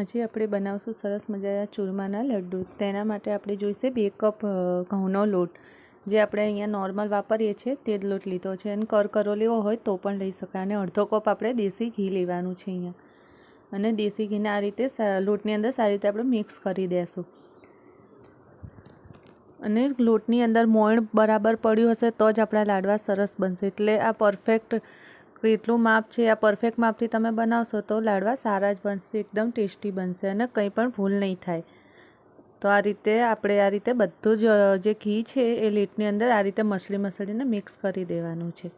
આજે આપણે બનાવશું સરસ મજાના ચૂરમાના લડ્ડુ. તેના માટે આપણે જોઈશે બે કપ ઘઉંનો લોટ. જે આપણે અહીંયા નોર્મલ વાપરીએ છીએ તે જ લોટ લીધો છે. અને કરકરો લેવો હોય તો પણ લઈ શકાય. અને અડધો કપ આપણે દેશી ઘી લેવાનું છે અહીંયા. અને દેશી ઘીને આ રીતે લોટની અંદર સારી રીતે આપણે મિક્સ કરી દેશું. અને લોટની અંદર મોણ બરાબર પડ્યું હશે તો જ આપણા લાડવા સરસ બનશે. એટલે આ પરફેક્ટ કેટલું માપ છે, આ પરફેક્ટ માપથી તમે બનાવશો તો લાડવા સારા જ બનશે, એકદમ ટેસ્ટી બનશે અને કંઈ પણ ભૂલ નહીં થાય. તો આ રીતે આપણે આ રીતે બધું જ, જે ઘી છે એ લીટની અંદર આ રીતે મસળી મસળીને મિક્સ કરી દેવાનું છે.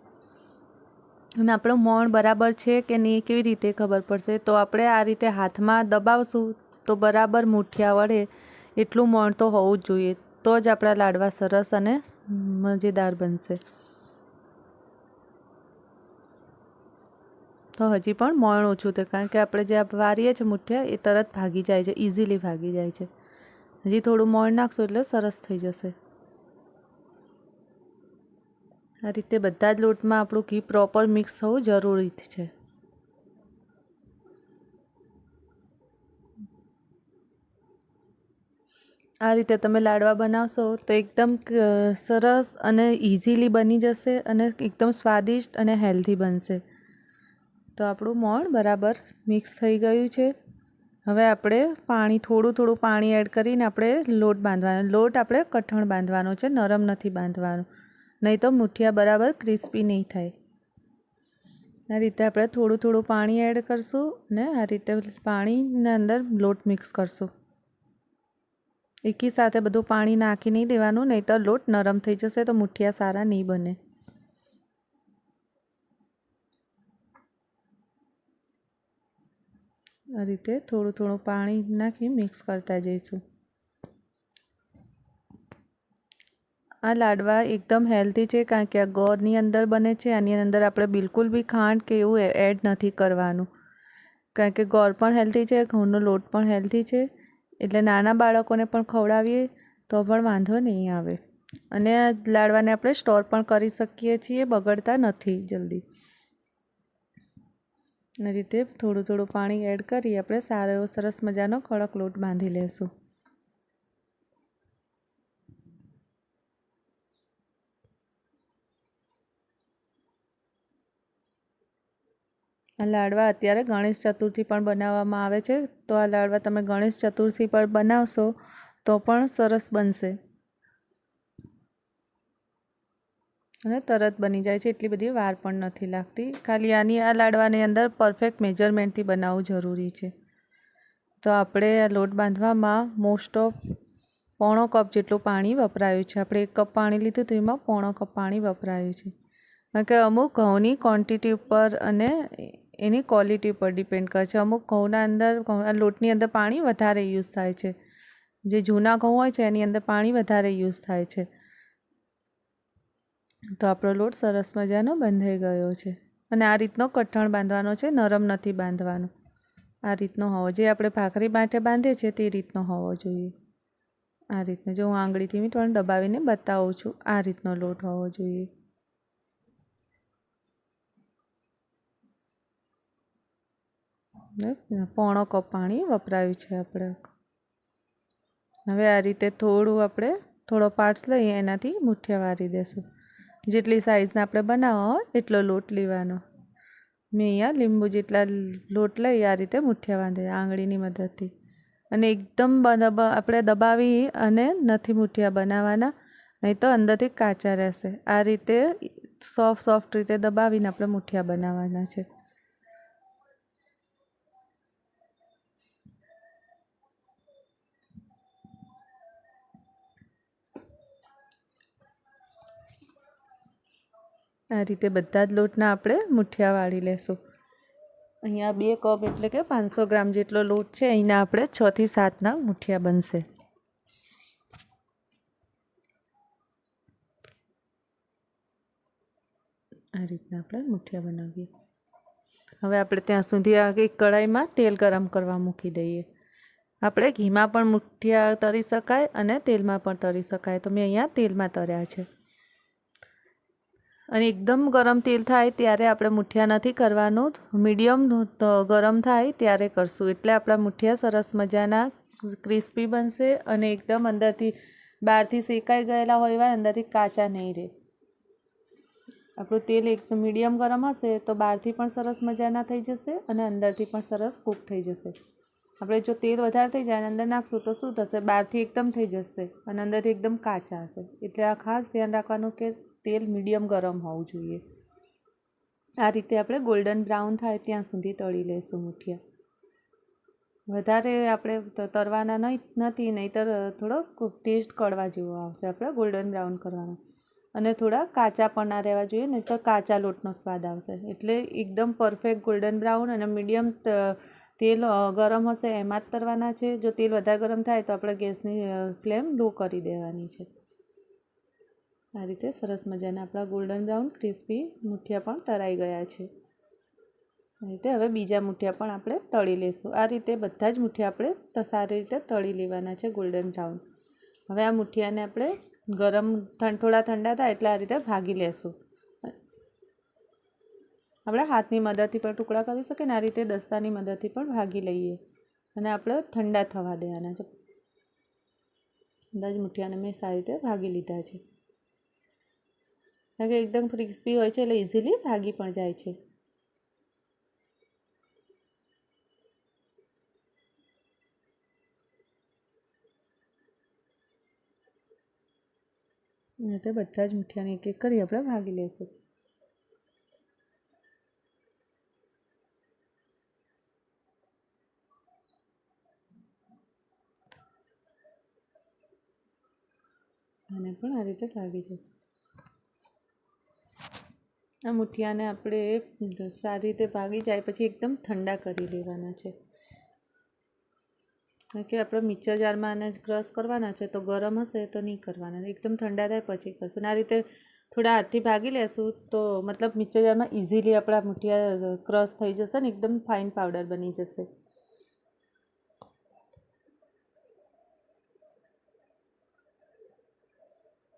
અને આપણું મોણ બરાબર છે કે નહીં કેવી રીતે ખબર પડશે? તો આપણે આ રીતે હાથમાં દબાવશું તો બરાબર મુઠિયા વડે એટલું મોણ તો હોવું જ જોઈએ. તો જ આપણા લાડવા સરસ અને મજેદાર બનશે. તો હજી પણ મોણ ઓછું થયું કારણ કે આપણે જે વારીએ છીએ મુઠિયા, એ તરત ભાગી જાય છે ઇઝીલી ભાગી જાય છે. હજી થોડું મોણ નાખશું એટલે સરસ થઈ જશે. આ રીતે બધા જ લોટમાં આપણું ઘી પ્રોપર મિક્સ થવું જરૂરી છે. આ રીતે તમે લાડવા બનાવશો તો એકદમ સરસ અને ઇઝીલી બની જશે અને એકદમ સ્વાદિષ્ટ અને હેલ્ધી બનશે. તો આપણું મોણ બરાબર મિક્સ થઈ ગયું છે. હવે આપણે પાણી, થોડું થોડું પાણી એડ કરીને આપણે લોટ બાંધવાનો, લોટ આપણે કઠણ બાંધવાનો છે, નરમ નથી બાંધવાનો. નહીં તો મુઠિયા બરાબર ક્રિસ્પી નહીં થાય. આ રીતે આપણે થોડું થોડું પાણી એડ કરશું ને આ રીતે પાણીના અંદર લોટ મિક્સ કરશું. એકી સાથે બધું પાણી નાખી નહીં દેવાનું, નહીં તો લોટ નરમ થઈ જશે તો મુઠિયા સારા નહીં બને. આ રીતે થોડું થોડું પાણી નાખી મિક્સ કરતા જઈશું. આ લાડવા એકદમ હેલ્ધી છે કારણ કે આ ગોળની અંદર બને છે, આની અંદર આપણે બિલકુલ બી ખાંડ કે એવું એડ નથી કરવાનું. કારણ કે ગોળ પણ હેલ્ધી છે, ઘઉંનો લોટ પણ હેલ્ધી છે. એટલે નાના બાળકોને પણ ખવડાવીએ તો પણ વાંધો નહીં આવે. અને લાડવાને આપણે સ્ટોર પણ કરી શકીએ છીએ, બગડતા નથી જલ્દી. રીતે થોડું થોડું પાણી એડ કરી આપણે સારો એવો સરસ મજાનો કડક લોટ બાંધી લેશું. આ લાડવા અત્યારે ગણેશ ચતુર્થી પણ બનાવવામાં આવે છે. તો આ લાડવા તમે ગણેશ ચતુર્થી પર બનાવશો તો પણ સરસ બનશે. અને તરત બની જાય છે. એટલી બધી વાર પણ નથી લાગતી. ખાલી આની આ લાડવાની અંદર પરફેક્ટ મેજરમેન્ટથી બનાવવું જરૂરી છે. તો આપણે આ લોટ બાંધવામાં મોસ્ટ ઓફ પોણો કપ જેટલું પાણી વપરાયું છે. આપણે એક કપ પાણી લીધું તો એમાં પોણો કપ પાણી વપરાયું છે. કારણ કે અમુક ઘઉંની ક્વોન્ટિટી ઉપર અને એની ક્વોલિટી ઉપર ડિપેન્ડ કરે છે. અમુક ઘઉંના અંદર લોટની અંદર પાણી વધારે યુઝ થાય છે. જે જૂના ઘઉં હોય છે, એની અંદર પાણી વધારે યુઝ થાય છે. તો આપણો લોટ સરસ મજાનો બંધાઈ ગયો છે. અને આ રીતનો કઠણ બાંધવાનો છે, નરમ નથી બાંધવાનો. આ રીતનો હોવો જે આપણે ભાખરી માટે બાંધીએ છીએ તે રીતનો હોવો જોઈએ. આ રીતનો જો હું આંગળીથી મી દબાવીને બતાવું છું, આ રીતનો લોટ હોવો જોઈએ. પોણો કપ પાણી વપરાયું છે આપણે. હવે આ રીતે થોડું આપણે થોડો પાર્ટ્સ લઈએ, એનાથી મુઠ્ઠિયા વારી દેશું. જેટલી સાઇઝના આપણે બનાવવા હોય, એટલો લોટ લેવાનો. મેં અહીંયા લીંબુ જેટલા લોટ લઈ આ રીતે મુઠ્ઠિયા બાંધે આંગળીની મદદથી. અને એકદમ આપણે દબાવી અને નથી મુઠ્ઠિયા બનાવવાના, નહીં તો અંદરથી કાચા રહેશે. આ રીતે સોફ્ટ સોફ્ટ રીતે દબાવીને આપણે મુઠ્ઠિયા બનાવવાના છે. આ રીતે બધા જ લોટના આપણે મુઠિયા વાળી લેશું. અહીંયા બે કપ એટલે કે પાંચસો ગ્રામ જેટલો લોટ છે અહીંના આપણે છથી સાતના મુઠિયા બનશે. આ રીતના આપણે મુઠિયા બનાવીએ. હવે આપણે ત્યાં સુધી આ એક કઢાઈમાં તેલ ગરમ કરવા મૂકી દઈએ. આપણે ઘીમાં પણ મુઠિયા તરી શકાય અને તેલમાં પણ તરી શકાય. તો મેં અહીંયા તેલમાં તળ્યા છે. અને એકદમ ગરમ તેલ થાય ત્યારે આપણે મુઠિયા નથી કરવાનું. મીડિયમ ગરમ થાય ત્યારે કરશું. એટલે આપણા મુઠિયા સરસ મજાના ક્રિસ્પી બનશે અને એકદમ અંદરથી, બહારથી શેકાઈ ગયેલા હોય એવા અંદરથી કાચા નહીં રહે. આપણું તેલ એકદમ મીડિયમ ગરમ હશે તો બહારથી પણ સરસ મજાના થઈ જશે અને અંદરથી પણ સરસ કૂક થઈ જશે. આપણે જો તેલ વધારે થઈ જાય અને અંદર નાખશું તો શું થશે? બહારથી એકદમ થઈ જશે અને અંદરથી એકદમ કાચા હશે. એટલે આ ખાસ ધ્યાન રાખવાનું કે તેલ મીડિયમ ગરમ હોવું જોઈએ. આ રીતે આપણે ગોલ્ડન બ્રાઉન થાય ત્યાં સુધી તળી લઈશું મૂઠિયા. વધારે આપણે તરવાના નહીં નથી, નહીંતર થોડો ટેસ્ટ કડવા જેવો આવશે આપણે ગોલ્ડન બ્રાઉન કરવાનો. અને થોડા કાચા પણ ના રહેવા જોઈએ નહીં તો કાચા લોટનો સ્વાદ આવશે. એટલે એકદમ પરફેક્ટ ગોલ્ડન બ્રાઉન અને મીડિયમ તેલ ગરમ હશે, એમાં જ તરવાના છે. જો તેલ વધારે ગરમ થાય તો આપણે ગેસની ફ્લેમ લો કરી દેવાની છે. આ રીતે સરસ મજાના આપણા ગોલ્ડન બ્રાઉન ક્રિસ્પી મુઠિયા પણ તરાઈ ગયા છે. આ રીતે હવે બીજા મુઠિયા પણ આપણે તળી લઈશું આ રીતે બધા જ મુઠિયા આપણે સારી રીતે તળી લેવાના છે ગોલ્ડન બ્રાઉન હવે આ મુઠિયાને આપણે ગરમ થોડા ઠંડા થાય એટલે આ રીતે ભાગી લેશું. આપણે હાથની મદદથી પણ ટુકડા કરી શકીએ ને આ રીતે દસ્તાની મદદથી પણ ભાગી લઈએ. અને આપણે ઠંડા થવા દેવાના છે. બધા જ મુઠિયાને મેં સારી રીતે ભાગી લીધા છે. કારણ કે એકદમ ક્રિસ્પી હોય છે એટલે ઇઝીલી ભાગી પણ જાય છે. તો બધા જ મીઠિયાને એક એક કરી આપણે ભાગી લઈશું અને પણ આ રીતે ભાગી જશે. આ મુઠિયાને આપણે સારી રીતે ભાગી જાય પછી એકદમ ઠંડા કરી લેવાના છે. કે આપણે મિક્સર જારમાં આને ક્રશ કરવાના છે તો ગરમ હશે તો નહીં કરવાના. એકદમ ઠંડા થાય પછી કરશું. આ રીતે થોડા હાથથી ભાગી લેશું તો મતલબ મિક્સર જારમાં ઇઝીલી આપણા મુઠિયા ક્રશ થઈ જશે ને એકદમ ફાઇન પાવડર બની જશે.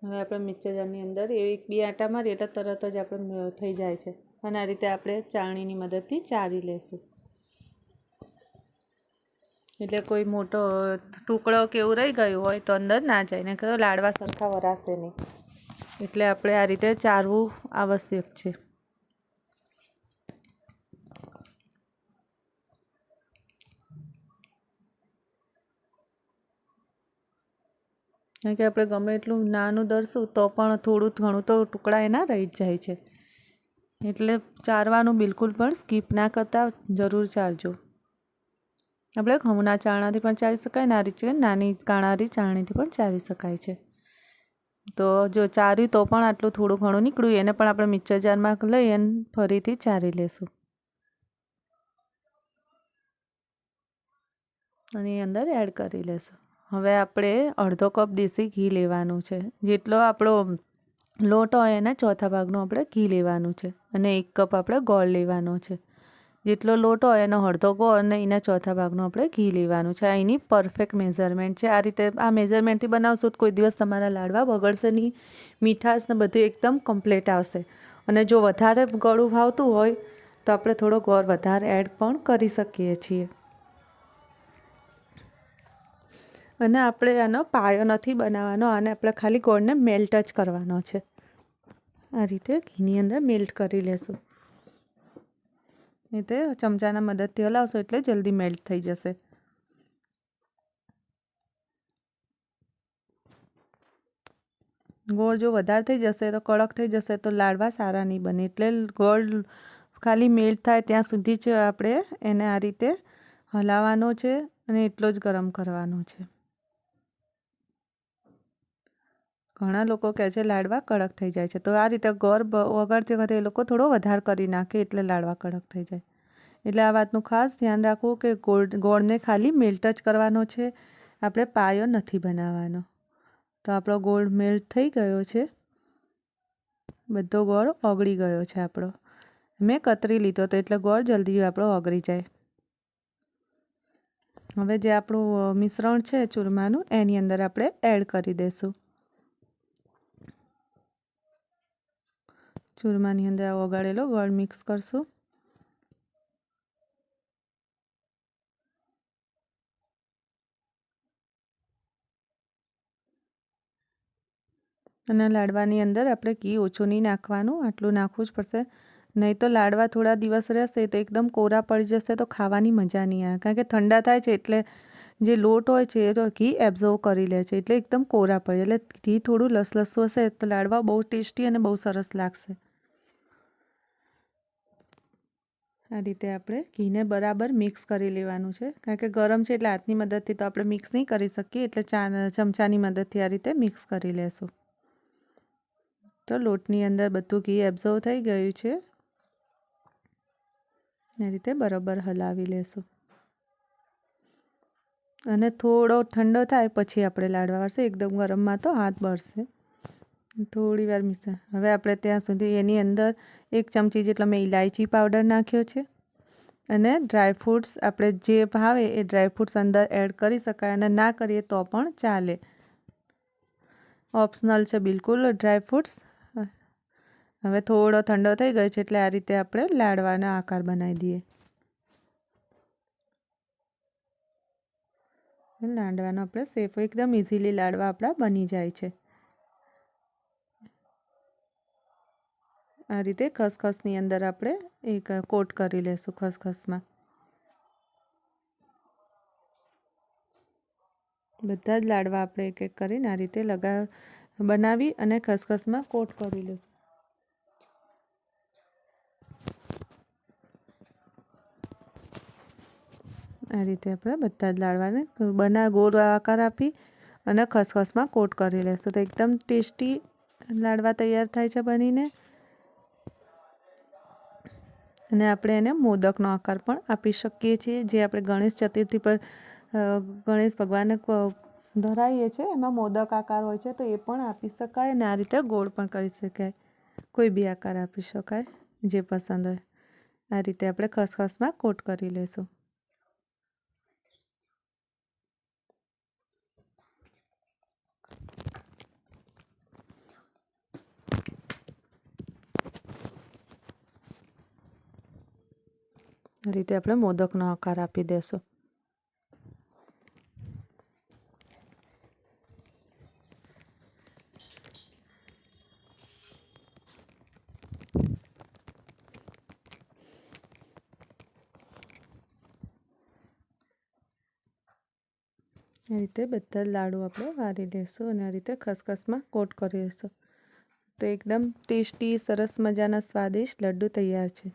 હવે આપણે મિક્સર જારની અંદર એક બે આટા મારીએ એટલે તરત જ આપણે થઈ જાય છે. અને આ રીતે આપણે ચાળણીની મદદથી ચાળી લેશું. એટલે કોઈ મોટો ટુકડો કે એવું રહી ગયું હોય તો અંદર ના જાય ને કહો લાડવા સરખા વરાશે નહીં. એટલે આપણે આ રીતે ચારવું આવશ્યક છે. કારણ કે આપણે ગમે એટલું નાનું દરશું, તો પણ થોડું ઘણું તો ટુકડા એના રહી જ જાય છે. એટલે ચારવાનું બિલકુલ પણ સ્કીપ ના કરતા જરૂર ચારજો આપણે ઘઉંના ચાણાથી પણ ચારી શકાય, નારી છે નાની કાણારી ચાણીથી પણ ચારી શકાય છે. તો જો ચાર્યું તો પણ આટલું થોડું ઘણું નીકળ્યું, એને પણ આપણે મિક્સર જારમાં લઈ અને ફરીથી ચારી લેશું. અને અંદર એડ કરી લેશું. હવે આપણે અડધો કપ દેશી ઘી લેવાનું છે. જેટલો આપણો લોટ હોય એના ચોથા ભાગનું આપણે ઘી લેવાનું છે અને એક કપ આપણે ગોળ લેવાનો છે. જેટલો લોટ હોય એનો અડધો ગોળ અને એના ચોથા ભાગનું આપણે ઘી લેવાનું છે. આ એની પરફેક્ટ મેઝરમેન્ટ છે. આ રીતે આ મેઝરમેન્ટથી બનાવશો તો કોઈ દિવસ તમારા લાડવા બગડશે નહીં. મીઠાશ ને બધું એકદમ કમ્પ્લીટ આવશે. અને જો વધારે ગળું ભાવતું હોય તો આપણે થોડો ગોળ વધારે એડ પણ કરી શકીએ છીએ. અને આપણે આનો પાયો નથી બનાવવાનો અને આપણે ખાલી ગોળને મેલ્ટ જ કરવાનો છે. આ રીતે ઘીની અંદર મેલ્ટ કરી લેશું. રીતે ચમચાના મદદથી હલાવશો એટલે જલ્દી મેલ્ટ થઈ જશે. ગોળ જો વધારે થઈ જશે, તો કડક થઈ જશે, તો લાડવા સારા નહીં બને. એટલે ગોળ ખાલી મેલ્ટ થાય ત્યાં સુધી જ આપણે એને આ રીતે હલાવવાનો છે અને એટલો જ ગરમ કરવાનો છે. ઘણા લોકો કહે છે લાડવા કડક થઈ જાય છે. તો આ રીતે ગોળ વગાડતી વખતે એ લોકો થોડો વધારે કરી નાખે એટલે લાડવા કડક થઈ જાય. એટલે આ વાતનું ખાસ ધ્યાન રાખવું કે ગોળ, ગોળને ખાલી મેલ્ટ જ કરવાનો છે. આપણે પાયો નથી બનાવવાનો. તો આપણો ગોળ મેલ્ટ થઈ ગયો છે. બધો ગોળ ઓગળી ગયો છે આપણો. મેં કતરી લીધો તો એટલે ગોળ જલ્દી આપણો ઓગળી જાય. હવે જે આપણું મિશ્રણ છે ચૂરમાનું, એની અંદર આપણે એડ કરી દઈશું ચૂરમાની અંદર આ ઓગાળેલો, ગોળ મિક્સ કરશું. અને લાડવાની અંદર આપણે ઘી ઓછું નહીં નાખવાનું, આટલું નાખવું જ પડશે. નહીં તો લાડવા થોડા દિવસ રહેશે, તો એકદમ કોરા પડી જશે, તો ખાવાની મજા નહીં આવે. કારણ કે ઠંડા થાય છે એટલે જે લોટ હોય છે, એ ઘી એબ્ઝર્વ કરી લે છે, એટલે એકદમ કોરા પડે એટલે ઘી થોડું લસલસું હશે, તો લાડવા બહુ ટેસ્ટી અને બહુ સરસ લાગશે. આ રીતે આપણે ઘીને બરાબર મિક્સ કરી લેવાનું છે. કારણ કે ગરમ છે એટલે હાથની મદદથી તો આપણે મિક્સ નહીં કરી શકીએ, એટલે ચા, ચમચાની મદદથી આ રીતે મિક્સ કરી લેશું. તો લોટની અંદર બધું ઘી એબ્ઝર્વ થઈ ગયું છે. એ રીતે બરાબર હલાવી લેશું. અને થોડો ઠંડો થાય પછી આપણે લાડવા વાળશે. એકદમ ગરમમાં તો હાથ બળશે. થોડી વાર મિક્સ હવે આપણે ત્યાં સુધી એની અંદર એક ચમચી જેટલો મેં ઇલાયચી પાવડર નાખ્યો છે અને ડ્રાયફ્રૂટ્સ આપણે જે ભાવે એ ડ્રાયફ્રૂટ્સ અંદર એડ કરી શકાય અને ના કરીએ તો પણ ચાલે. ઓપ્શનલ છે બિલકુલ ડ્રાયફ્રૂટ્સ હવે થોડો ઠંડો થઈ ગયો છે એટલે આ રીતે આપણે લાડવાના આકાર બનાવી દઈએ. લાડવાનો આપણે સેફ એકદમ ઇઝીલી લાડવા આપણા બની જાય છે. આ રીતે ખસખસની અંદર આપણે એક કોટ કરી લેશું ખસખસમાં. બધા જ લાડવા આપણે એક એક કરીને આ રીતે લગા, બનાવી અને ખસખસમાં કોટ કરી લઈશું આ રીતે આપણે બધા જ લાડવાને બના ગોળ આકાર આપી અને ખસખસમાં કોટ કરી લેશું. તો એકદમ ટેસ્ટી લાડવા તૈયાર થાય છે બનીને. અને આપણે એને મોદકનો આકાર પણ આપી શકીએ છીએ, જે આપણે ગણેશ ચતુર્થી પર ગણેશ ભગવાનને ધરાવીએ છીએ, એમાં મોદક આકાર હોય છે તો એ પણ આપી શકાય અને આ રીતે ગોળ પણ કરી શકાય. કોઈ બી આકાર આપી શકાય, જે પસંદ હોય. આ રીતે આપણે ખસખસમાં કોટ કરી લઈશું રીતે આપણે મોદકનો આકાર આપી દેશું. આ રીતે બધા લાડુ આપણે વારી લઈશું અને આ રીતે ખસખસમાં કોટ કરી લઈશું તો એકદમ ટેસ્ટી, સરસ મજાના સ્વાદિષ્ટ લડ્ડુ તૈયાર છે.